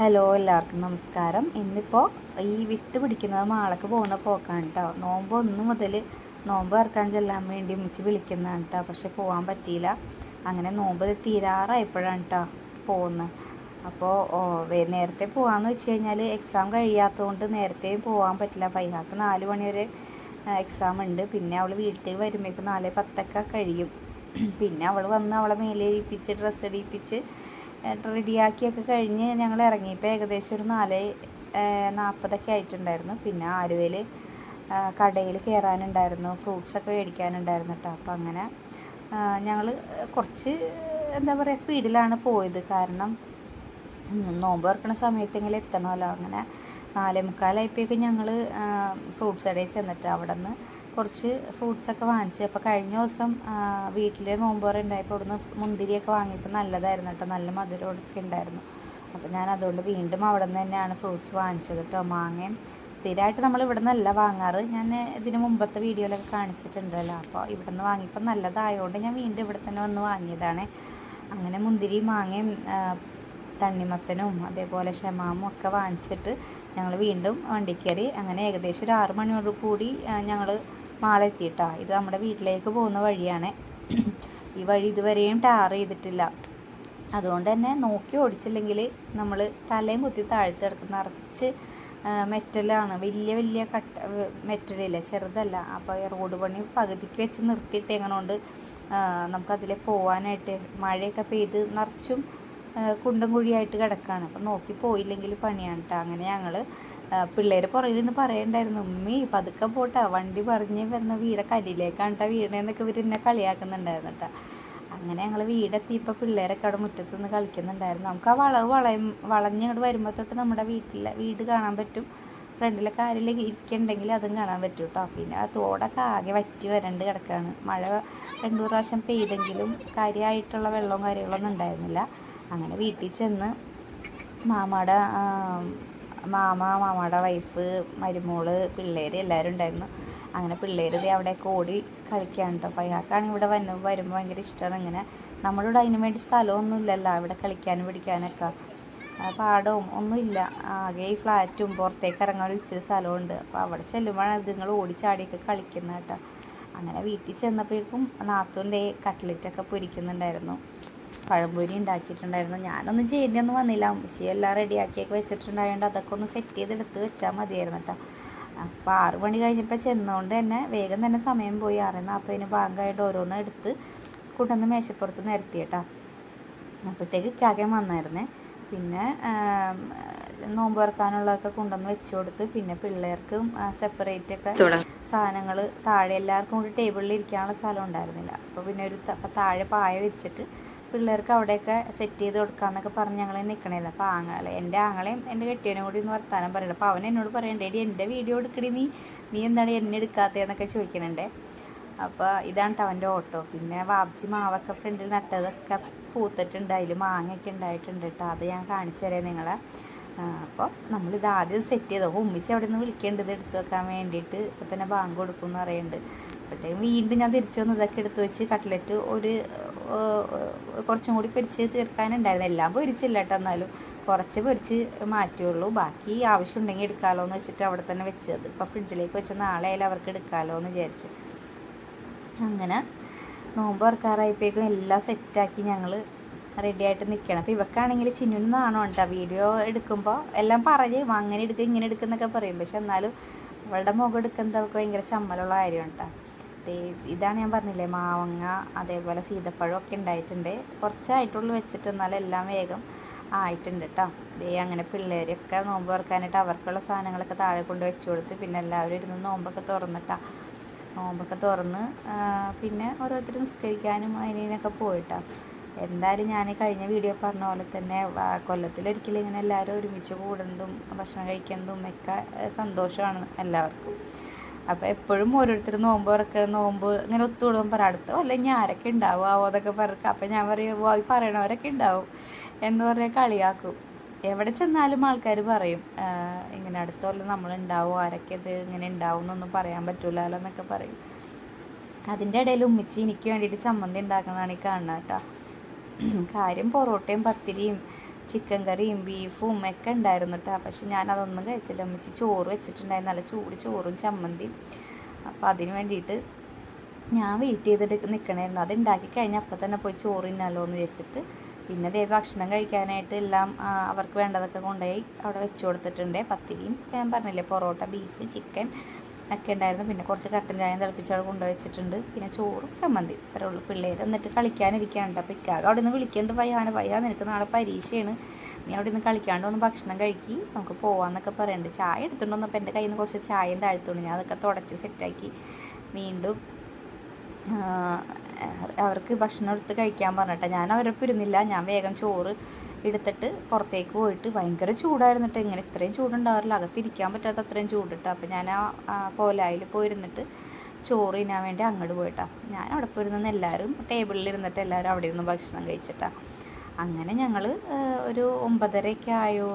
Hello എല്ലാവർക്കും നമസ്കാരം. ഇന്നിപ്പോൾ ഈ വിട്ട് പിടിക്കുന്നത് മാളക്ക് പോകുന്ന പോക്കാണ് കേട്ടോ നോമ്പ് ഒന്ന് മുതൽ നോമ്പ് ഇറക്കാൻ ചെല്ലാൻ വേണ്ടി ഉമ്മിച്ച് വിളിക്കുന്നതാണ് കേട്ടോ പക്ഷെ പോകാൻ പറ്റിയില്ല. അങ്ങനെ നോമ്പ് തീരാറായപ്പോഴാണ് കേട്ടോ പോകുന്നത്. അപ്പോൾ നേരത്തെ പോകാമെന്ന് വെച്ച് കഴിഞ്ഞാൽ എക്സാം കഴിയാത്തതുകൊണ്ട് നേരത്തെയും പോകാൻ പറ്റില്ല. പൈഹാക്ക് നാല് മണി വരെ എക്സാം ഉണ്ട്. പിന്നെ അവൾ വീട്ടിൽ വരുമ്പോഴേക്കും നാല് പത്തൊക്കെ കഴിയും. പിന്നെ അവൾ വന്ന് അവളെ മേലെ ഇഴിപ്പിച്ച് ഡ്രസ്സ് ഇടിപ്പിച്ച് റെഡിയാക്കിയൊക്കെ കഴിഞ്ഞ് ഞങ്ങൾ ഇറങ്ങിയപ്പോൾ ഏകദേശം ഒരു നാല് നാൽപ്പതൊക്കെ ആയിട്ടുണ്ടായിരുന്നു. പിന്നെ ആലുവയിൽ കടയിൽ കയറാനുണ്ടായിരുന്നു ഫ്രൂട്ട്സൊക്കെ മേടിക്കാനുണ്ടായിരുന്നു കേട്ടോ. അപ്പം അങ്ങനെ ഞങ്ങൾ കുറച്ച് എന്താ പറയുക സ്പീഡിലാണ് പോയത്. കാരണം നോമ്പ് തുറക്കണ സമയത്തെങ്കിലും എത്തണമല്ലോ. അങ്ങനെ നാലേ മുക്കാലായപ്പോഴേക്കും ഞങ്ങൾ ഫ്രൂട്ട്സ് കടയിൽ ചെന്നിട്ട് അവിടെ നിന്ന് കുറച്ച് ഫ്രൂട്ട്സൊക്കെ വാങ്ങിച്ച്. അപ്പോൾ കഴിഞ്ഞ ദിവസം വീട്ടിൽ നോമ്പോറ ഉണ്ടായപ്പോൾ അവിടുന്ന് മുന്തിരിയൊക്കെ വാങ്ങിയപ്പോൾ നല്ലതായിരുന്നു കേട്ടോ. നല്ല മധുരമൊക്കെ ഉണ്ടായിരുന്നു. അപ്പോൾ ഞാൻ അതുകൊണ്ട് വീണ്ടും അവിടെ നിന്ന് തന്നെയാണ് ഫ്രൂട്ട്സ് വാങ്ങിച്ചത് കേട്ടോ. മാങ്ങയും സ്ഥിരമായിട്ട് നമ്മൾ ഇവിടെ നിന്നല്ല വാങ്ങാറ്. ഞാൻ ഇതിന് മുമ്പത്തെ വീഡിയോയിലൊക്കെ കാണിച്ചിട്ടുണ്ടല്ലോ. അപ്പോൾ ഇവിടെ നിന്ന് വാങ്ങിയപ്പോൾ നല്ലതായതുകൊണ്ട് ഞാൻ വീണ്ടും ഇവിടെ തന്നെ വന്ന് വാങ്ങിയതാണ്. അങ്ങനെ മുന്തിരി മാങ്ങയും തണ്ണിമത്തനും അതേപോലെ ഷമാമും ഒക്കെ വാങ്ങിച്ചിട്ട് ഞങ്ങൾ വീണ്ടും വണ്ടി കയറി അങ്ങനെ ഏകദേശം ഒരു ആറ് മണിയോട് കൂടി ഞങ്ങൾ മാളെത്തിയിട്ടാ. ഇത് നമ്മുടെ വീട്ടിലേക്ക് പോകുന്ന വഴിയാണ്. ഈ വഴി ഇതുവരെയും ടാർ ചെയ്തിട്ടില്ല. അതുകൊണ്ട് തന്നെ നോക്കി ഓടിച്ചില്ലെങ്കിൽ നമ്മൾ തലയും കുത്തി താഴ്ത്തി കിടക്കുന്ന നിറച്ച് മെറ്റലാണ്. വലിയ വലിയ കട്ട മെറ്റലില്ല? ചെറുതല്ല. അപ്പോൾ റോഡ് പണി പകുതിക്ക് വെച്ച് നിർത്തിയിട്ട് എങ്ങനെയുണ്ട്? നമുക്കതിലെ പോകാനായിട്ട് മഴയൊക്കെ പെയ്ത് നിറച്ചും കുണ്ടും കുഴിയായിട്ട് കിടക്കുകയാണ് അപ്പം നോക്കി പോയില്ലെങ്കിൽ പണിയാണ് കേട്ടോ അങ്ങനെ ഞങ്ങൾ പിള്ളേർ പുറകിൽ നിന്ന് പറയണ്ടായിരുന്നു ഉമ്മി പതുക്കെ പോട്ടെ വണ്ടി പറഞ്ഞ് വന്ന വീട കല്ലിലേക്കാണ് കേട്ടോ വീടേന്നൊക്കെ ഇവർ എന്നെ കളിയാക്കുന്നുണ്ടായിരുന്നു കേട്ടോ അങ്ങനെ ഞങ്ങൾ വീടെത്തിയപ്പോൾ പിള്ളേരൊക്കെ അവിടെ മുറ്റത്ത് നിന്ന് കളിക്കുന്നുണ്ടായിരുന്നു. നമുക്ക് ആ വളവ് വളയും വളഞ്ഞങ്ങോട്ട് വരുമ്പോൾ തൊട്ട് നമ്മുടെ വീട്ടിലെ വീട് കാണാൻ പറ്റും. ഫ്രണ്ടിലെ കാലിൽ ഇരിക്കണ്ടെങ്കിൽ അതും കാണാൻ പറ്റും കേട്ടോ പിന്നെ ആ തോടൊക്കെ ആകെ വറ്റി വരണ്ട് കിടക്കുകയാണ് മഴ രണ്ടു പ്രാവശ്യം പെയ്തെങ്കിലും കാര്യമായിട്ടുള്ള വെള്ളവും കാര്യങ്ങളൊന്നും ഉണ്ടായിരുന്നില്ല. അങ്ങനെ വീട്ടിൽ ചെന്ന് മാമാടെ മാമ മാമയുടെ വൈഫ് മരുമോൾ പിള്ളേർ എല്ലാവരും ഉണ്ടായിരുന്നു. അങ്ങനെ പിള്ളേർ ഇതേ അവിടെയൊക്കെ ഓടി കളിക്കാൻ കേട്ടോ അപ്പോൾ അയാൾക്കാണെങ്കിൽ ഇവിടെ വന്ന് വരുമ്പോൾ ഭയങ്കര ഇഷ്ടമാണ് ഇങ്ങനെ നമ്മുടെ ഇവിടെ അതിന് വേണ്ടി സ്ഥലമൊന്നും ഇല്ലല്ലോ ഇവിടെ കളിക്കാനും പിടിക്കാനൊക്കെ. പാടവും ഒന്നുമില്ല. ആകെ ഈ ഫ്ലാറ്റും പുറത്തേക്ക് ഇറങ്ങാൻ ഒരു ഇച്ചിരി സ്ഥലമുണ്ട്. അപ്പോൾ അവിടെ ചെല്ലുമ്പോഴാണ് ഇതുങ്ങൾ ഓടിച്ചാടിയൊക്കെ കളിക്കുന്നത് കേട്ടോ. അങ്ങനെ വീട്ടിൽ ചെന്നപ്പോഴേക്കും നാത്തൂന്റെ കട്ട്ലറ്റൊക്കെ പൊരിക്കുന്നുണ്ടായിരുന്നു. പഴംപൊരി ഉണ്ടാക്കിയിട്ടുണ്ടായിരുന്നു. ഞാനൊന്നും ചെയ്യേണ്ടിയൊന്നും വന്നില്ല. അമ്മച്ചി എല്ലാം റെഡിയാക്കിയൊക്കെ വെച്ചിട്ടുണ്ടായതുകൊണ്ട് അതൊക്കെ ഒന്ന് സെറ്റ് ചെയ്തെടുത്ത് വെച്ചാൽ മതിയായിരുന്നു കേട്ടോ അപ്പോൾ ആറ് മണി കഴിഞ്ഞപ്പോൾ ചെന്നുകൊണ്ട് തന്നെ വേഗം തന്നെ സമയം പോയി. ആറ് നാൽപ്പതിന് ബാങ്കായിട്ട് ഓരോന്ന് എടുത്ത് കൊണ്ടുവന്ന് മേശപ്പുറത്ത് നിരത്തി കേട്ടോ അപ്പോഴത്തേക്ക് കാക്കയും വന്നായിരുന്നേ. പിന്നെ നോമ്പ് ഇറക്കാനുള്ളതൊക്കെ കൊണ്ടുവന്ന് വെച്ച് കൊടുത്ത് പിന്നെ പിള്ളേർക്കും സെപ്പറേറ്റ് ഒക്കെ സാധനങ്ങൾ താഴെ എല്ലാവർക്കും കൂടി ടേബിളിൽ ഇരിക്കാനുള്ള സ്ഥലം ഉണ്ടായിരുന്നില്ല. അപ്പോൾ പിന്നെ ഒരു താഴെ പായ വിരിച്ചിട്ട് പിള്ളേർക്ക് അവിടെയൊക്കെ സെറ്റ് ചെയ്ത് കൊടുക്കാമെന്നൊക്കെ പറഞ്ഞ് ഞങ്ങൾ നിൽക്കണേന്ന് അപ്പോൾ ആങ്ങളെ എന്റെ ആങ്ങളെയും എന്റെ കെട്ടിയനും കൂടി ഒന്ന് വർത്താനം പറയണം. അപ്പോൾ അവൻ എന്നോട് പറയണ്ടേ എടി എന്റെ വീഡിയോ എടുക്കണി നീ. നീ എന്താണ് എന്നെ എടുക്കാത്തതെന്നൊക്കെ ചോദിക്കണുണ്ടേ. അപ്പോൾ ഇതാണ് അവന്റെ ഓട്ടോ പിന്നെ വാപ്ചി മാവൊക്കെ ഫ്രണ്ടിൽ നട്ടതൊക്കെ പൂത്തിട്ടുണ്ട്. അതിൽ മാങ്ങയൊക്കെ ഉണ്ടായിട്ടുണ്ട് കേട്ടോ അത് ഞാൻ കാണിച്ചു തരാം നിങ്ങളെ. അപ്പോൾ നമ്മളിത് ആദ്യം സെറ്റ് ചെയ്തോ. ഉമ്മിച്ച് അവിടെ നിന്ന് വിളിക്കേണ്ടത് എടുത്തു വെക്കാൻ വേണ്ടിയിട്ട്. ഇപ്പോൾ തന്നെ ബാങ്ക് കൊടുക്കും എന്ന് പറയുന്നുണ്ട് അപ്പോഴത്തേക്കും വീണ്ടും ഞാൻ തിരിച്ചു വന്ന് ഇതൊക്കെ എടുത്തു വെച്ച് കട്ട്ലറ്റ് ഒരു കുറച്ചും കൂടി പൊരിച്ച് തീർക്കാനുണ്ടായിരുന്നു. എല്ലാം പൊരിച്ചില്ല കേട്ടോ എന്നാലും. കുറച്ച് പൊരിച്ച് മാറ്റുള്ളൂ. ബാക്കി ആവശ്യമുണ്ടെങ്കിൽ എടുക്കാമല്ലോ എന്ന് വെച്ചിട്ട് അവിടെ തന്നെ വെച്ചത്. ഇപ്പോൾ ഫ്രിഡ്ജിലേക്ക് വെച്ച നാളെ ആയാലും അവർക്ക് എടുക്കാമല്ലോ എന്ന് വിചാരിച്ച്. അങ്ങനെ നോമ്പ് തുറക്കാറായപ്പോഴേക്കും എല്ലാം സെറ്റാക്കി ഞങ്ങൾ റെഡി ആയിട്ട് നിൽക്കണം അപ്പോൾ ഇവക്കാണെങ്കിൽ ചിന്നുവിന് നാണോ കേട്ടോ വീഡിയോ എടുക്കുമ്പോൾ എല്ലാം പറയും. അങ്ങനെ എടുക്കുക ഇങ്ങനെ എടുക്കുന്നൊക്കെ പറയും. പക്ഷെ എന്നാലും അവളുടെ മുഖം എടുക്കുന്നതൊക്കെ ഭയങ്കര ചമ്മലുള്ള കാര്യമാണ് കേട്ടോ ഇതാണ് ഞാൻ പറഞ്ഞില്ലേ മാവങ്ങ അതേപോലെ സീതപ്പഴം ഒക്കെ ഉണ്ടായിട്ടുണ്ട്. കുറച്ചായിട്ടുള്ളൂ വെച്ചിട്ട് എന്നാലും എല്ലാം വേഗം ആയിട്ടുണ്ട് കേട്ടോ ദേ അങ്ങനെ പിള്ളേരൊക്കെ നോമ്പ് തുറക്കാനായിട്ട് അവർക്കുള്ള സാധനങ്ങളൊക്കെ താഴെ കൊണ്ട് വെച്ച് കൊടുത്ത് പിന്നെ എല്ലാവരും ഇരുന്ന് നോമ്പൊക്കെ തുറന്നിട്ടാ നോമ്പൊക്കെ തുറന്ന് പിന്നെ ഓരോരുത്തർ നിസ്കരിക്കാനും അതിനൊക്കെ പോയിട്ടാ. എന്തായാലും ഞാൻ കഴിഞ്ഞ വീഡിയോ പറഞ്ഞ പോലെ തന്നെ കൊല്ലത്തിലൊരിക്കലും ഇങ്ങനെ എല്ലാവരും ഒരുമിച്ച് കൂടുന്നതും ഭക്ഷണം കഴിക്കുന്നതും ഒക്കെ സന്തോഷമാണ് എല്ലാവർക്കും. അപ്പോൾ എപ്പോഴും ഓരോരുത്തർ നോമ്പ് തുറക്കുക നോമ്പ് ഇങ്ങനെ ഒത്തുകൂടുമ്പോൾ പറയും അടുത്ത കൊല്ലം ആരൊക്കെ ഉണ്ടാവും ആവോ അതൊക്കെ പറക്കുക അപ്പം ഞാൻ പറയും പോയി പറയണവരൊക്കെ ഉണ്ടാവും. എന്ന് പറഞ്ഞാൽ കളിയാക്കും. എവിടെ ചെന്നാലും ആൾക്കാർ പറയും ഇങ്ങനെ അടുത്ത കൊല്ലം നമ്മളുണ്ടാവും ആരൊക്കെ ഇത് ഇങ്ങനെ ഉണ്ടാവും എന്നൊന്നും പറയാൻ പറ്റൂലല്ലോ എന്നൊക്കെ പറയും. അതിന്റെ ഇടയിൽ ഉമ്മിച്ചി എനിക്ക് വേണ്ടിയിട്ട് ചമ്മന്തി ഉണ്ടാക്കുന്നതാണ് ഈ കാണുന്നത് കേട്ടോ. കാര്യം പൊറോട്ടയും പത്തിരിയും ചിക്കൻ കറിയും ബീഫും ഒക്കെ ഉണ്ടായിരുന്നു കേട്ടോ പക്ഷെ ഞാൻ അതൊന്നും കഴിച്ചില്ല. അമ്മച്ചി ചോറ് വെച്ചിട്ടുണ്ടായിരുന്നു. നല്ല ചൂട് ചോറും ചമ്മന്തിയും. അപ്പോൾ അതിന് വേണ്ടിയിട്ട് ഞാൻ വെയിറ്റ് ചെയ്തിട്ട് നിൽക്കണമായിരുന്നു അത് ഉണ്ടാക്കി കഴിഞ്ഞാൽ അപ്പം തന്നെ പോയി ചോറ് തിന്നാലോ എന്ന് വിചാരിച്ചിട്ട്. പിന്നെ ദേ ഭക്ഷണം കഴിക്കാനായിട്ട് എല്ലാം അവർക്ക് വേണ്ടതൊക്കെ കൊണ്ടുപോയി അവിടെ വെച്ച് കൊടുത്തിട്ടുണ്ട്. പത്തിരിയും ഞാൻ പറഞ്ഞില്ലേ പൊറോട്ട ബീഫ് ചിക്കൻ ഒക്കെ ഉണ്ടായിരുന്നു. പിന്നെ കുറച്ച് കട്ടൻ ചായം തിളപ്പിച്ച അവിടെ കൊണ്ടുപോയി വെച്ചിട്ടുണ്ട്. പിന്നെ ചോറും ചമ്മന്തി. ഇത്രേ ഉള്ളൂ. പിള്ളേർ എന്നിട്ട് കളിക്കാനിരിക്കാനുണ്ട്. അപ്പോൾ ഇക്കാക അവിടെ നിന്ന് വിളിക്കേണ്ട. വയ്യാണ് വയ്യാ നിനക്ക് നാളെ പരീക്ഷയാണ്. നീ അവിടെ നിന്ന് കളിക്കാണ്ട് ഒന്ന് ഭക്ഷണം കഴിക്കി. നമുക്ക് പോവാന്നൊക്കെ പറയുന്നുണ്ട് ചായ എടുത്തുകൊണ്ട് വന്നപ്പോൾ എന്റെ കയ്യിൽ നിന്ന് കുറച്ച് ചായയും താഴ്ത്തുണ്ട് ഞാൻ അതൊക്കെ തുടച്ച് സെറ്റാക്കി. വീണ്ടും അവർക്ക് ഭക്ഷണം എടുത്ത് കഴിക്കാൻ പറഞ്ഞിട്ടാണ് ഞാൻ അവരൊപ്പം ഇരുന്നില്ല ഞാൻ വേഗം ചോറ് എടുത്തിട്ട് പുറത്തേക്ക് പോയിട്ട് ഭയങ്കര ചൂടായിരുന്നു കേട്ടോ ഇങ്ങനെ ഇത്രയും ചൂടുണ്ടാവില്ല അകത്തിരിക്കാൻ പറ്റാത്ത അത്രയും ചൂടിട്ട്. അപ്പോൾ ഞാൻ ആ കോലായിൽ പോയിരുന്നിട്ട് ചോറ് തിന്നാൻ വേണ്ടി അങ്ങോട്ട് പോയിട്ടാ. ഞാൻ അവിടെ പോയിരുന്നെന്ന് എല്ലാവരും ടേബിളിൽ ഇരുന്നിട്ട് എല്ലാവരും അവിടെ ഇരുന്ന് ഭക്ഷണം കഴിച്ചിട്ടാ. അങ്ങനെ ഞങ്ങൾ ഒരു ഒമ്പതരയൊക്കെ ആയോ?